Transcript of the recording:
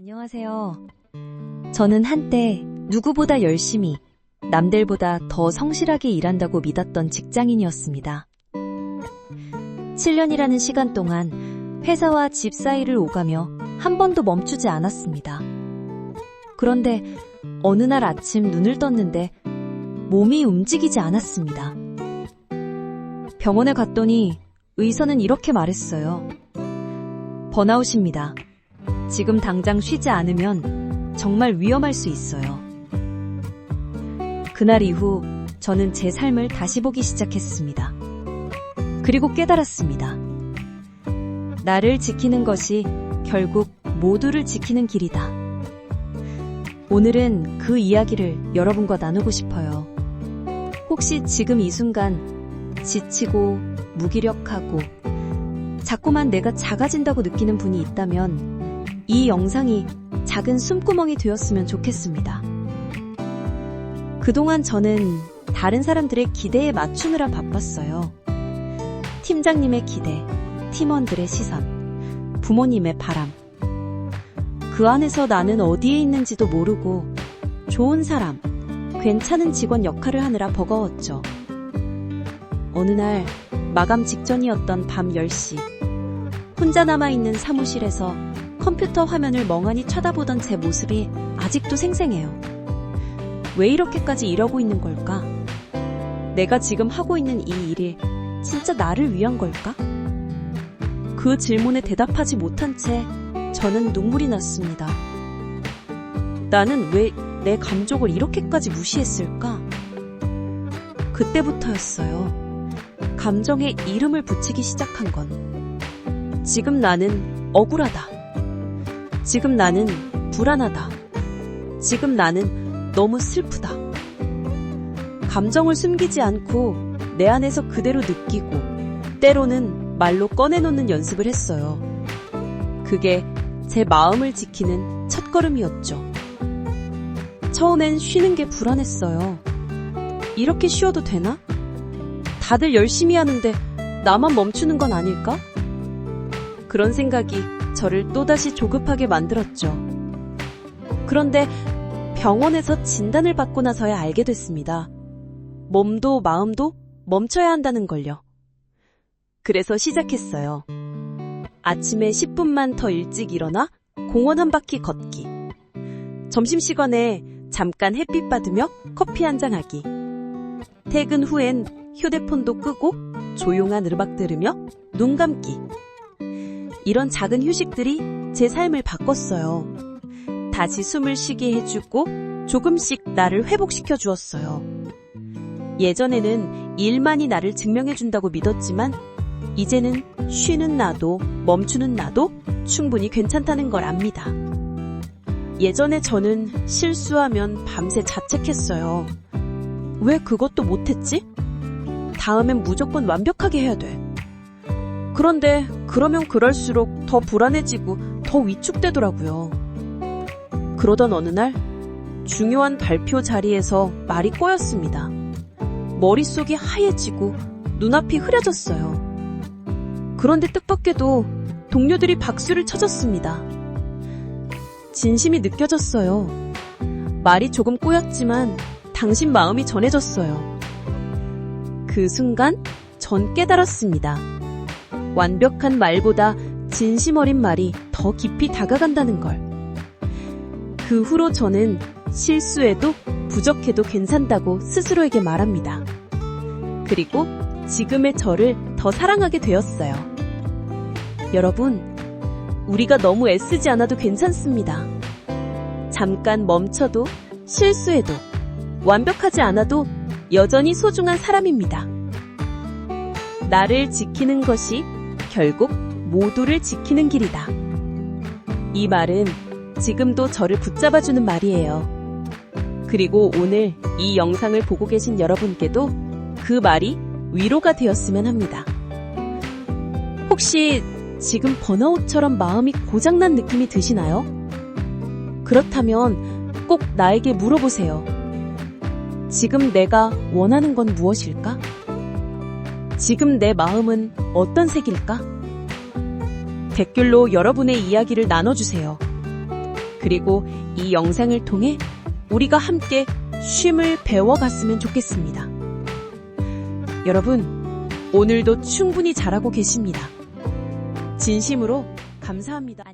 안녕하세요. 저는 한때 누구보다 열심히 남들보다 더 성실하게 일한다고 믿었던 직장인이었습니다. 7년이라는 시간 동안 회사와 집 사이를 오가며 한 번도 멈추지 않았습니다. 그런데 어느 날 아침 눈을 떴는데 몸이 움직이지 않았습니다. 병원에 갔더니 의사는 이렇게 말했어요. 번아웃입니다. 지금 당장 쉬지 않으면 정말 위험할 수 있어요. 그날 이후 저는 제 삶을 다시 보기 시작했습니다. 그리고 깨달았습니다. 나를 지키는 것이 결국 모두를 지키는 길이다. 오늘은 그 이야기를 여러분과 나누고 싶어요. 혹시 지금 이 순간 지치고 무기력하고 자꾸만 내가 작아진다고 느끼는 분이 있다면 이 영상이 작은 숨구멍이 되었으면 좋겠습니다. 그동안 저는 다른 사람들의 기대에 맞추느라 바빴어요. 팀장님의 기대, 팀원들의 시선, 부모님의 바람. 그 안에서 나는 어디에 있는지도 모르고 좋은 사람, 괜찮은 직원 역할을 하느라 버거웠죠. 어느 날 마감 직전이었던 밤 10시, 혼자 남아있는 사무실에서 컴퓨터 화면을 멍하니 쳐다보던 제 모습이 아직도 생생해요. 왜 이렇게까지 이러고 있는 걸까? 내가 지금 하고 있는 이 일이 진짜 나를 위한 걸까? 그 질문에 대답하지 못한 채 저는 눈물이 났습니다. 나는 왜 내 감정을 이렇게까지 무시했을까? 그때부터였어요. 감정에 이름을 붙이기 시작한 건. 지금 나는 억울하다. 지금 나는 불안하다. 지금 나는 너무 슬프다. 감정을 숨기지 않고 내 안에서 그대로 느끼고 때로는 말로 꺼내놓는 연습을 했어요. 그게 제 마음을 지키는 첫걸음이었죠. 처음엔 쉬는 게 불안했어요. 이렇게 쉬어도 되나? 다들 열심히 하는데 나만 멈추는 건 아닐까? 그런 생각이 저를 또다시 조급하게 만들었죠. 그런데 병원에서 진단을 받고 나서야 알게 됐습니다. 몸도 마음도 멈춰야 한다는 걸요. 그래서 시작했어요. 아침에 10분만 더 일찍 일어나 공원 한 바퀴 걷기. 점심시간에 잠깐 햇빛 받으며 커피 한 잔 하기. 퇴근 후엔 휴대폰도 끄고 조용한 음악 들으며 눈 감기. 이런 작은 휴식들이 제 삶을 바꿨어요. 다시 숨을 쉬게 해주고 조금씩 나를 회복시켜 주었어요. 예전에는 일만이 나를 증명해 준다고 믿었지만 이제는 쉬는 나도 멈추는 나도 충분히 괜찮다는 걸 압니다. 예전에 저는 실수하면 밤새 자책했어요. 왜 그것도 못했지? 다음엔 무조건 완벽하게 해야 돼. 그런데 그러면 그럴수록 더 불안해지고 더 위축되더라고요. 그러던 어느 날 중요한 발표 자리에서 말이 꼬였습니다. 머릿속이 하얘지고 눈앞이 흐려졌어요. 그런데 뜻밖에도 동료들이 박수를 쳐줬습니다. 진심이 느껴졌어요. 말이 조금 꼬였지만 당신 마음이 전해졌어요. 그 순간 전 깨달았습니다. 완벽한 말보다 진심 어린 말이 더 깊이 다가간다는 걸. 그 후로 저는 실수해도 부족해도 괜찮다고 스스로에게 말합니다. 그리고 지금의 저를 더 사랑하게 되었어요. 여러분, 우리가 너무 애쓰지 않아도 괜찮습니다. 잠깐 멈춰도 실수해도 완벽하지 않아도 여전히 소중한 사람입니다. 나를 지키는 것이 결국 모두를 지키는 길이다. 이 말은 지금도 저를 붙잡아주는 말이에요. 그리고 오늘 이 영상을 보고 계신 여러분께도 그 말이 위로가 되었으면 합니다. 혹시 지금 번아웃처럼 마음이 고장난 느낌이 드시나요? 그렇다면 꼭 나에게 물어보세요. 지금 내가 원하는 건 무엇일까? 지금 내 마음은 어떤 색일까? 댓글로 여러분의 이야기를 나눠주세요. 그리고 이 영상을 통해 우리가 함께 쉼을 배워갔으면 좋겠습니다. 여러분, 오늘도 충분히 잘하고 계십니다. 진심으로 감사합니다.